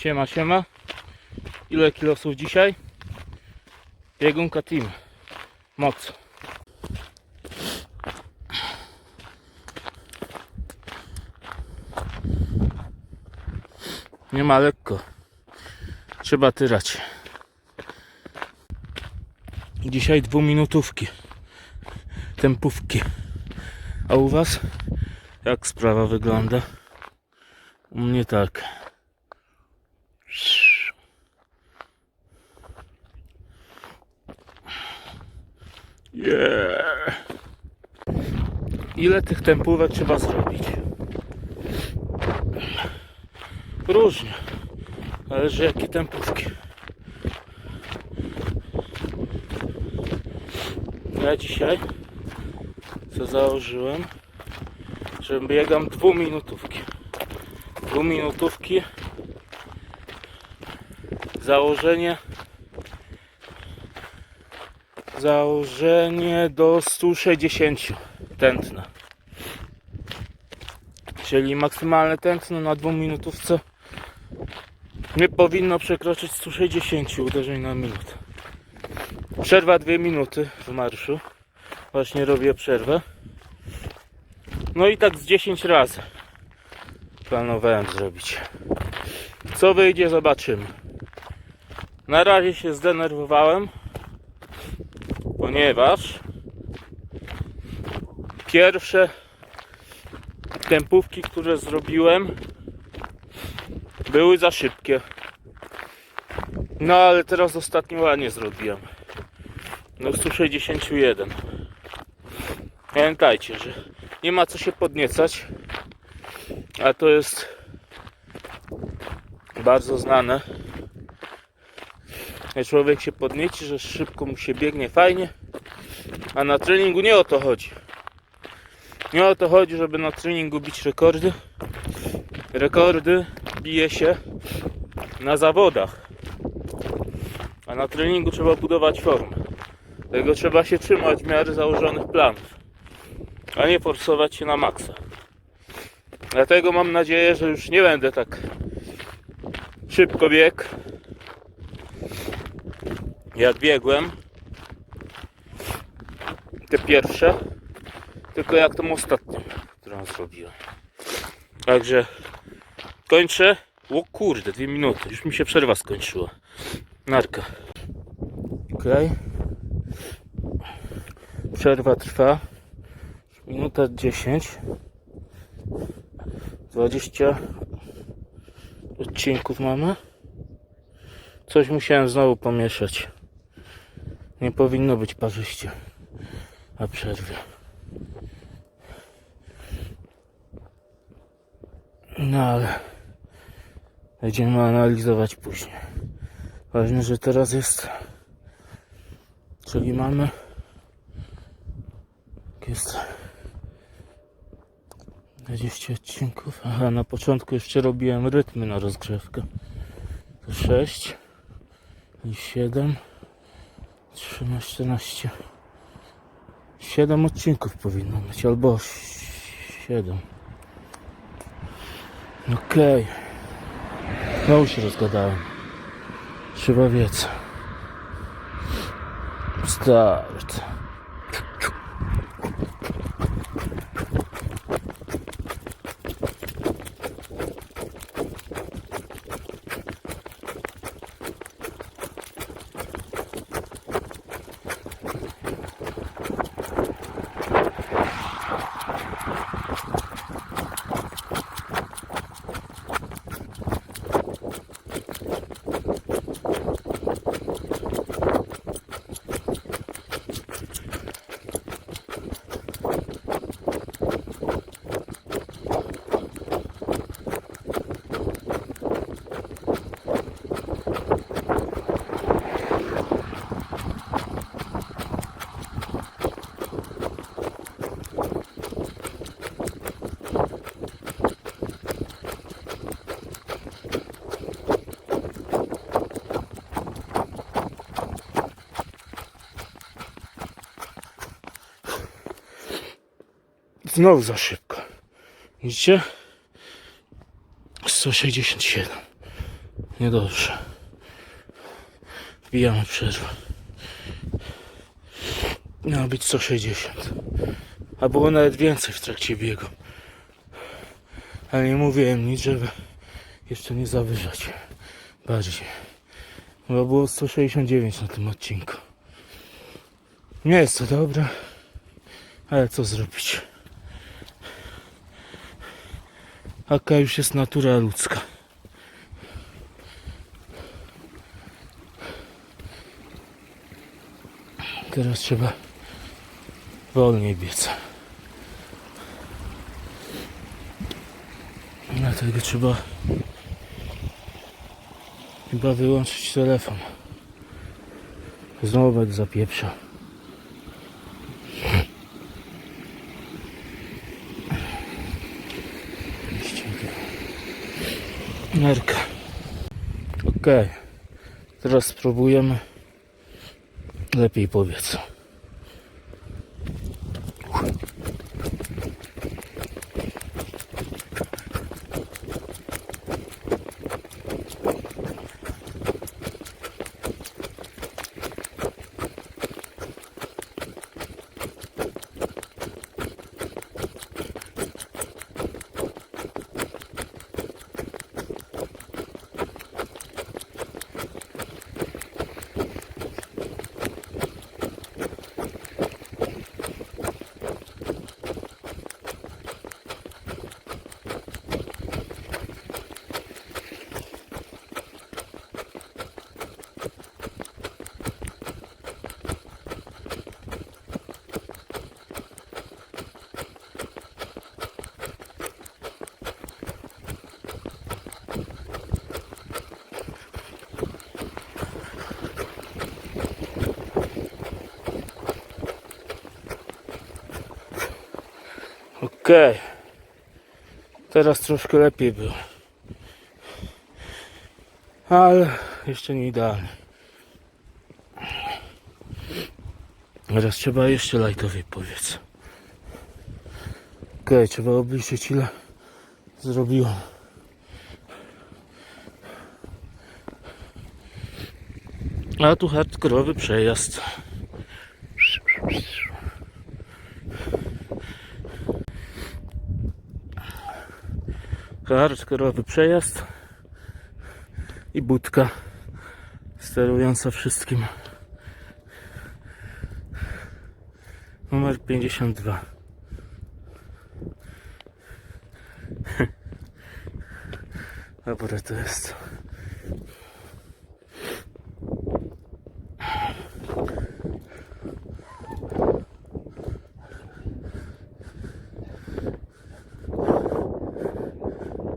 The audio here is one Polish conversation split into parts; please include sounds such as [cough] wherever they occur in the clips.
Siema, siema. Ile kilosów dzisiaj? Biegunka team. Moc. Nie ma lekko. Trzeba tyrać. Dzisiaj dwuminutówki. Tempówki. A u was? Jak sprawa wygląda? U mnie tak. Yeah. Ile tych tempówek trzeba zrobić? Różnie. Zależy jakie tempówki. Ja dzisiaj co założyłem, że biegam dwuminutówki. Dwuminutówki. Założenie Założenie do 160 tętna. Czyli maksymalne tętno na dwuminutówce nie powinno przekroczyć 160 uderzeń na minutę. Przerwa 2 minuty w marszu. Właśnie robię przerwę. No i tak z 10 razy planowałem zrobić. Co wyjdzie, zobaczymy. Na razie się zdenerwowałem, ponieważ pierwsze tempówki, które zrobiłem, były za szybkie. No ale teraz ostatnio ładnie zrobiłem. No 161. Pamiętajcie, że nie ma co się podniecać. A to jest bardzo znane. Jak człowiek się podnieci, że szybko mu się biegnie fajnie. A na treningu nie o to chodzi. Nie o to chodzi, żeby na treningu bić rekordy. Rekordy bije się na zawodach. A na treningu trzeba budować formę. Tego trzeba się trzymać w miarę założonych planów. A nie forsować się na maksa. Dlatego mam nadzieję, że już nie będę tak szybko biegł jak biegłem. Te pierwsze. Tylko jak tą ostatnią którą zrobiłem. Także kończę. O kurde, dwie minuty. Już mi się przerwa skończyła. Narka. Ok przerwa trwa. Minuta 10 20 odcinków mamy. Coś musiałem znowu pomieszać nie powinno być parzyście na przerwie. No ale będziemy analizować później. Ważne, że teraz jest. Czyli mamy. Jest 20 odcinków. Aha, na początku jeszcze robiłem rytmy na rozgrzewkę. To 6 i 7 13, 14 7 odcinków powinno być, albo 7 Okej Znowu się rozgadałem. Szybowiec Start Znowu za szybko. Widzicie? 167. Niedobrze. Wbijamy przerwę. Miało być 160. A było nawet więcej w trakcie biegu. Ale nie mówiłem nic, żeby jeszcze nie zawyżać. Bardziej. Chyba było 169 na tym odcinku. Nie jest to dobre, ale co zrobić? Taka już jest natura ludzka. Teraz trzeba wolniej biec. Dlatego trzeba chyba wyłączyć telefon. Znowu będę Nerka. Okej. Teraz spróbujemy. Lepiej powiedz. Okej. Teraz troszkę lepiej było. Ale jeszcze nie idealnie. Teraz trzeba jeszcze lajtowej powiedz. Okej, trzeba obliczyć ile zrobiłem. A tu hardkorowy przejazd. Hardkorowy przejazd i budka sterująca wszystkim. Numer 52. [laughs] Dobre to jest.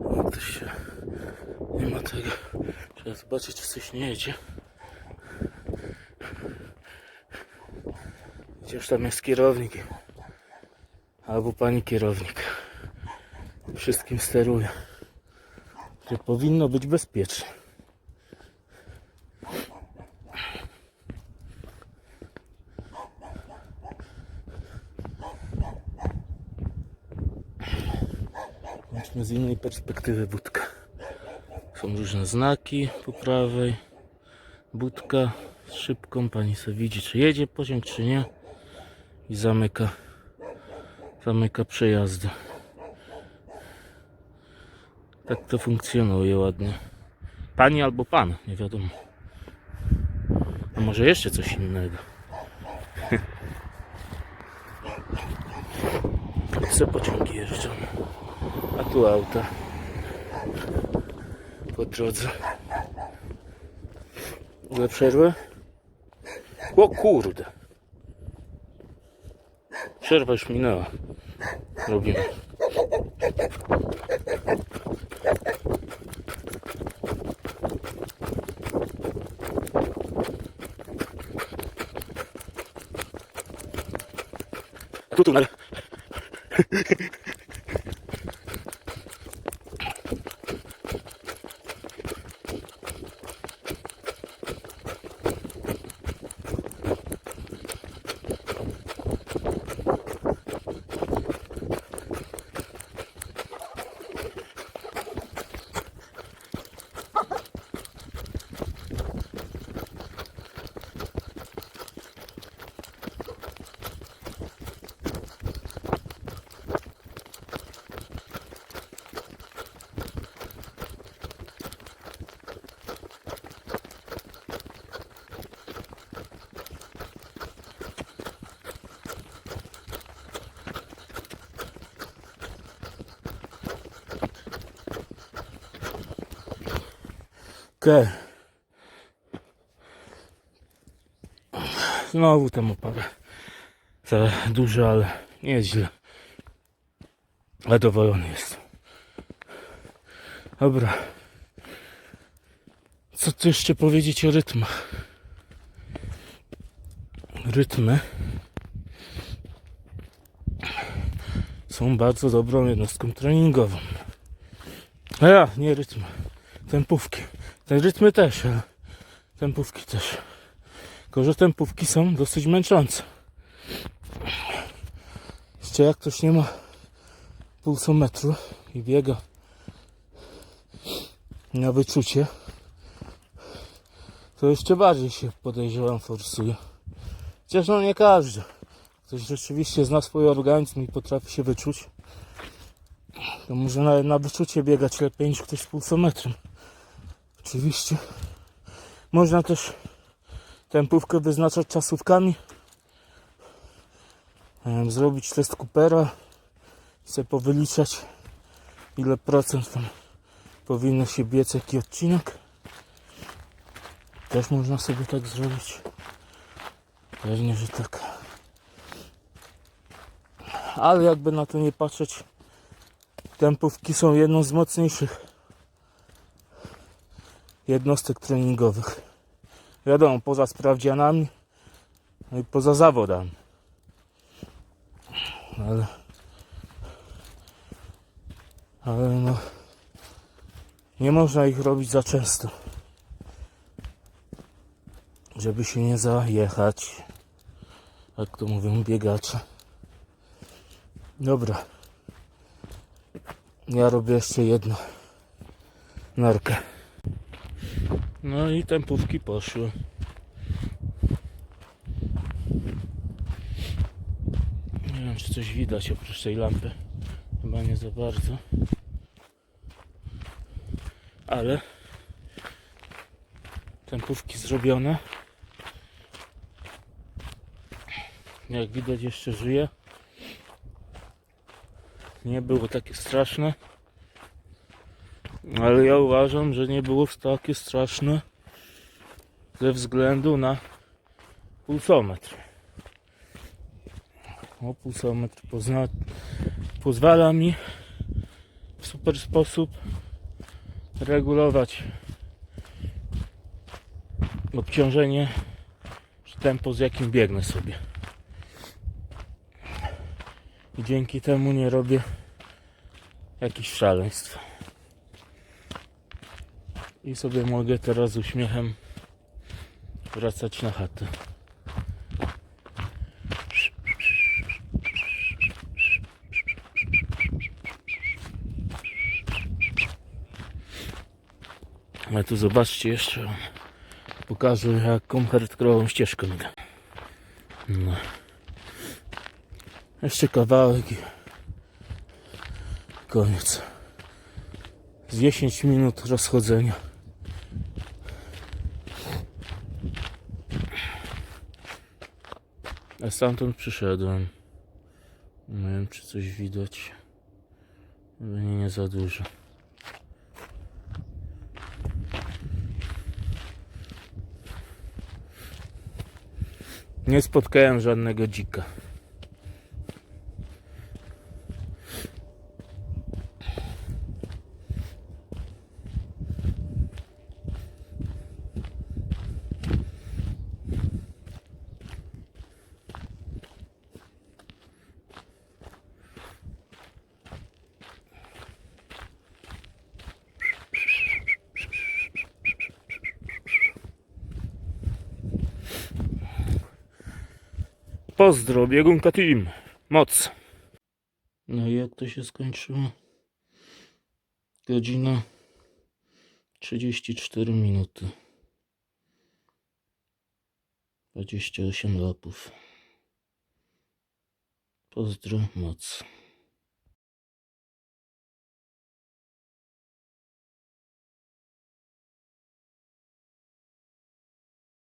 O, to się nie ma tego. Trzeba zobaczyć, czy coś nie jedzie. Gdzież tam jest kierownik. Albo pani kierownik. Wszystkim steruje. Że powinno być bezpiecznie. Zobaczmy z innej perspektywy budkę. Są różne znaki po prawej. Budka z szybką. Pani sobie widzi, czy jedzie pociąg, czy nie. I zamyka, zamyka przejazdy. Tak to funkcjonuje ładnie. Pani albo pan, nie wiadomo. A może jeszcze coś innego. [laughs] Co pociągi jeżdżą. A tu auta. Po drodze. Ile przerwy? O kurde. Przerwa już minęła. Robimy. Tu tunel. Okej. Znowu ten opada. Za duży, ale nie jest źle. Zadowolony jest. Dobra. Co tu jeszcze powiedzieć o rytmach? Rytmy są bardzo dobrą jednostką treningową. A ja, nie rytmy. Tempówki. Te rytmy też, ale tempówki też. Tylko, że tempówki są dosyć męczące. Jeszcze jak ktoś nie ma pulsometru i biega na wyczucie, to jeszcze bardziej się podejrzewam forsuje. Chociaż no nie każdy. Ktoś rzeczywiście zna swój organizm i potrafi się wyczuć. To może na, na wyczucie biegać lepiej niż ktoś z pulsometrem. Oczywiście. Można też tempówkę wyznaczać czasówkami. Zrobić test Coopera i sobie powyliczać ile procent tam powinno się biec jaki odcinek. Też można sobie tak zrobić. Pewnie, że tak. Ale jakby na to nie patrzeć, tempówki są jedną z mocniejszych jednostek treningowych. Wiadomo, poza sprawdzianami no i poza zawodami. Ale, ale no, nie można ich robić za często, żeby się nie zajechać, jak to mówią biegacze. Dobra. Ja robię jeszcze jedno. Narkę. No i tempówki poszły. Nie wiem, czy coś widać oprócz tej lampy. Chyba nie za bardzo. Ale tempówki zrobione. Jak widać jeszcze żyje. Nie było takie straszne. Ale ja uważam, że nie było takie straszne ze względu na pulsometr. O, pulsometr pozna, pozwala mi w super sposób regulować obciążenie czy tempo z jakim biegnę sobie. I dzięki temu nie robię jakichś szaleństw. I sobie mogę teraz z uśmiechem wracać na chatę. Ale tu zobaczcie jeszcze. Pokażę jaką hardkorową ścieżkę idę. No. Jeszcze kawałek i koniec. Z 10 minut rozchodzenia. A stamtąd przyszedłem. Nie wiem, czy coś widać. Pewnie nie za dużo. Nie spotkałem żadnego dzika. Pozdro, biegunka team. Moc. No i jak to się skończyło? Godzina 34 minuty. 28 lapów. Pozdro, moc.